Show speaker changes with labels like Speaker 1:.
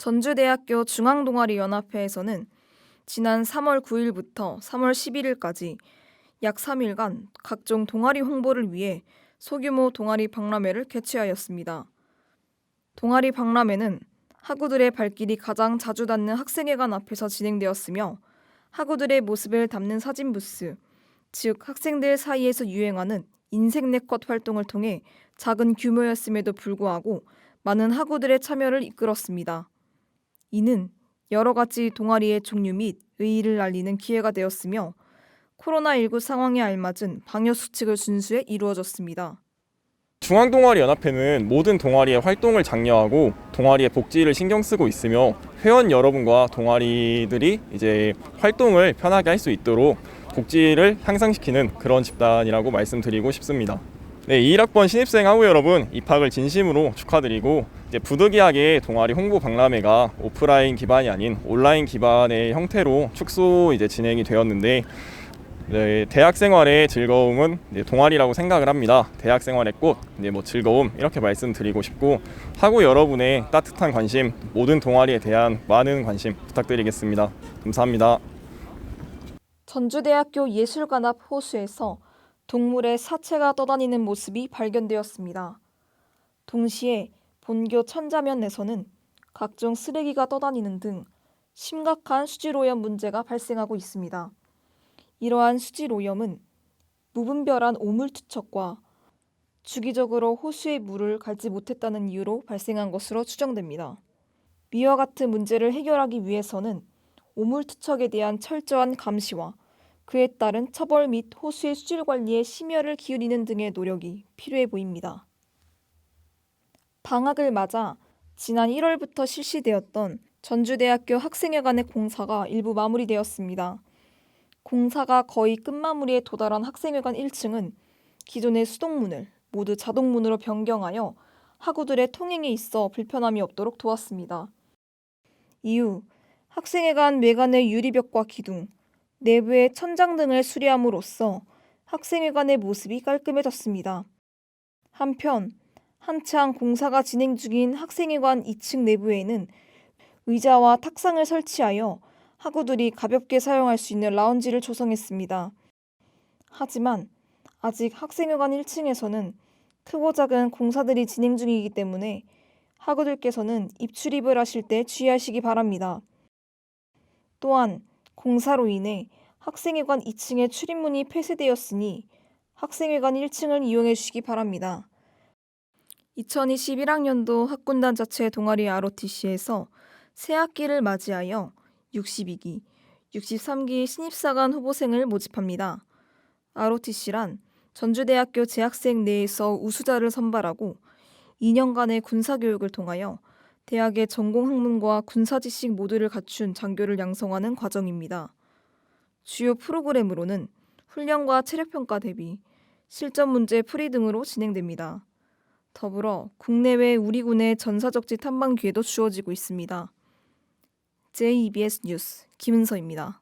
Speaker 1: 전주대학교 중앙동아리연합회에서는 지난 3월 9일부터 3월 11일까지 약 3일간 각종 동아리 홍보를 위해 소규모 동아리 박람회를 개최하였습니다. 동아리 박람회는 학우들의 발길이 가장 자주 닿는 학생회관 앞에서 진행되었으며 학우들의 모습을 담는 사진 부스, 즉 학생들 사이에서 유행하는 인생 네컷 활동을 통해 작은 규모였음에도 불구하고 많은 학우들의 참여를 이끌었습니다. 이는 여러 가지 동아리의 종류 및 의의를 알리는 기회가 되었으며 코로나19 상황에 알맞은 방역 수칙을 준수해 이루어졌습니다.
Speaker 2: 중앙동아리연합회는 모든 동아리의 활동을 장려하고 동아리의 복지를 신경 쓰고 있으며 회원 여러분과 동아리들이 이제 활동을 편하게 할 수 있도록 복지를 향상시키는 그런 집단이라고 말씀드리고 싶습니다. 네, 21학번 신입생 하우 여러분 입학을 진심으로 축하드리고 이제 부득이하게 동아리 홍보 박람회가 오프라인 기반이 아닌 온라인 기반의 형태로 축소 이제 진행이 되었는데 네, 대학 생활의 즐거움은 동아리라고 생각을 합니다. 대학 생활의 꽃, 이제 뭐 즐거움 이렇게 말씀드리고 싶고 하고 여러분의 따뜻한 관심, 모든 동아리에 대한 많은 관심 부탁드리겠습니다. 감사합니다.
Speaker 1: 전주대학교 예술관앞 호수에서 동물의 사체가 떠다니는 모습이 발견되었습니다. 동시에 본교 천자면에서는 각종 쓰레기가 떠다니는 등 심각한 수질오염 문제가 발생하고 있습니다. 이러한 수질오염은 무분별한 오물투척과 주기적으로 호수의 물을 갈지 못했다는 이유로 발생한 것으로 추정됩니다. 이와 같은 문제를 해결하기 위해서는 오물투척에 대한 철저한 감시와 그에 따른 처벌 및 호수의 수질 관리에 심혈을 기울이는 등의 노력이 필요해 보입니다. 방학을 맞아 지난 1월부터 실시되었던 전주대학교 학생회관의 공사가 일부 마무리되었습니다. 공사가 거의 끝마무리에 도달한 학생회관 1층은 기존의 수동문을 모두 자동문으로 변경하여 학우들의 통행에 있어 불편함이 없도록 도왔습니다. 이후 학생회관 외관의 유리벽과 기둥, 내부의 천장 등을 수리함으로써 학생회관의 모습이 깔끔해졌습니다. 한편 한창 공사가 진행 중인 학생회관 2층 내부에는 의자와 탁상을 설치하여 학우들이 가볍게 사용할 수 있는 라운지를 조성했습니다. 하지만 아직 학생회관 1층에서는 크고 작은 공사들이 진행 중이기 때문에 학우들께서는 입출입을 하실 때 주의하시기 바랍니다. 또한 공사로 인해 학생회관 2층의 출입문이 폐쇄되었으니 학생회관 1층을 이용해 주시기 바랍니다. 2021학년도 학군단 자체 동아리 ROTC에서 새 학기를 맞이하여 62기, 63기 신입사관 후보생을 모집합니다. ROTC란 전주대학교 재학생 내에서 우수자를 선발하고 2년간의 군사교육을 통하여 대학의 전공 학문과 군사 지식 모두를 갖춘 장교를 양성하는 과정입니다. 주요 프로그램으로는 훈련과 체력평가 대비, 실전 문제 풀이 등으로 진행됩니다. 더불어 국내외 우리 군의 전사적지 탐방 기회도 주어지고 있습니다. JEBS 뉴스 김은서입니다.